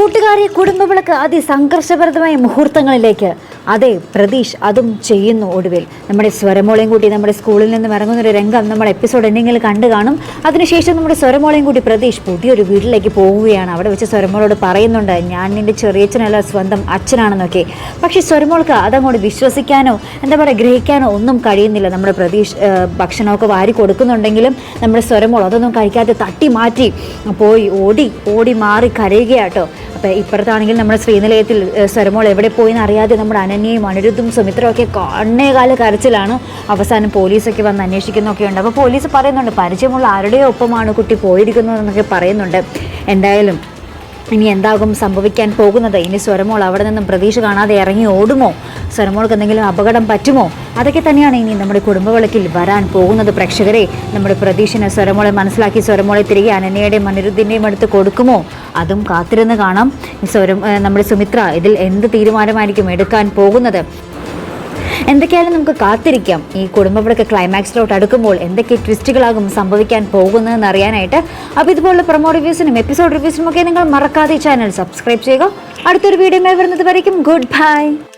കൂട്ടുകാരെ കുടുംബവിളക്ക് അതിസംഘർഷഭരിതമായ മുഹൂർത്തങ്ങളിലേക്ക് അതെ പ്രതീഷ് അതും ചെയ്യുന്നു ഒടുവിൽ. നമ്മുടെ സ്വരമോളയും കൂട്ടി നമ്മുടെ സ്കൂളിൽ നിന്ന് ഇറങ്ങുന്ന ഒരു രംഗം നമ്മൾ എപ്പിസോഡ് എന്തെങ്കിൽ കണ്ടു കാണും. അതിനുശേഷം നമ്മുടെ സ്വരമോളയും കൂട്ടി പ്രതീഷ് പുതിയൊരു വീട്ടിലേക്ക് പോവുകയാണ്. അവിടെ വെച്ച് സ്വരമോളോട് പറയുന്നുണ്ട് ഞാൻ നിന്റെ ചെറിയച്ഛനല്ല സ്വന്തം അച്ഛനാണെന്നൊക്കെ. പക്ഷേ സ്വരമോൾക്ക് അതങ്ങോട്ട് വിശ്വസിക്കാനോ എന്താ പറയുക ഗ്രഹിക്കാനോ ഒന്നും കഴിയുന്നില്ല. നമ്മുടെ പ്രതീഷ് ഭക്ഷണമൊക്കെ വാരി കൊടുക്കുന്നുണ്ടെങ്കിലും നമ്മുടെ സ്വരമോൾ അതൊന്നും കഴിക്കാതെ തട്ടി മാറ്റി പോയി ഓടി ഓടി മാറി കരയുകയാട്ടോ. അപ്പോൾ ഇപ്പുറത്താണെങ്കിൽ നമ്മുടെ ശ്രീനിലയത്തിൽ സ്വരമോൾ എവിടെ പോയി എന്ന് അറിയാതെ നമ്മുടെ അനന്യയും അനിരുദ്ധും സുമിത്രയും ഒക്കെ കണ്ണേകാല കരച്ചിലാണ് അവസാനം പോലീസൊക്കെ വന്ന് അന്വേഷിക്കുന്നൊക്കെ ഉണ്ട്. അപ്പോൾ പോലീസ് പറയുന്നുണ്ട് പരിചയമുള്ള ആരുടെയോ ഒപ്പമാണ് കുട്ടി പോയിരിക്കുന്നതെന്നൊക്കെ പറയുന്നുണ്ട്. എന്തായാലും ഇനി എന്താകും സംഭവിക്കാൻ പോകുന്നത്? ഇനി സ്വരമോൾ അവിടെ നിന്നും പ്രതീക്ഷ കാണാതെ ഇറങ്ങി ഓടുമോ? സ്വരമോൾക്ക് എന്തെങ്കിലും അപകടം പറ്റുമോ? അതൊക്കെ തന്നെയാണ് ഇനി നമ്മുടെ കുടുംബവിളക്കിൽ വരാൻ പോകുന്നത്. പ്രേക്ഷകരെ നമ്മുടെ പ്രതീക്ഷനെ സ്വരമോളെ മനസ്സിലാക്കി സ്വരമോളെ തിരികെ അനന്യയുടെയും അനിരുദ്ധിന്റെയും അടുത്ത് കൊടുക്കുമോ? അതും കാത്തിരുന്ന് കാണാം. സ്വരം നമ്മുടെ സുമിത്ര ഇതിൽ എന്ത് തീരുമാനമായിരിക്കും എടുക്കാൻ പോകുന്നത്? എന്തൊക്കെയായാലും നമുക്ക് കാത്തിരിക്കാം. ഈ കുടുംബവിളക്ക് ക്ലൈമാക്സിലോട്ട് അടുക്കുമ്പോൾ എന്തൊക്കെ ട്വിസ്റ്റുകളാകും സംഭവിക്കാൻ പോകുന്നതെന്ന് അറിയാനായിട്ട്. അപ്പോൾ ഇതുപോലുള്ള പ്രൊമോ റിവ്യൂസിനും എപ്പിസോഡ് റിവ്യൂസിനും ഒക്കെ നിങ്ങൾ മറക്കാതെ ചാനൽ സബ്സ്ക്രൈബ് ചെയ്യുക. അടുത്തൊരു വീഡിയോ വരുന്നത് വരയ്ക്കും. Good bye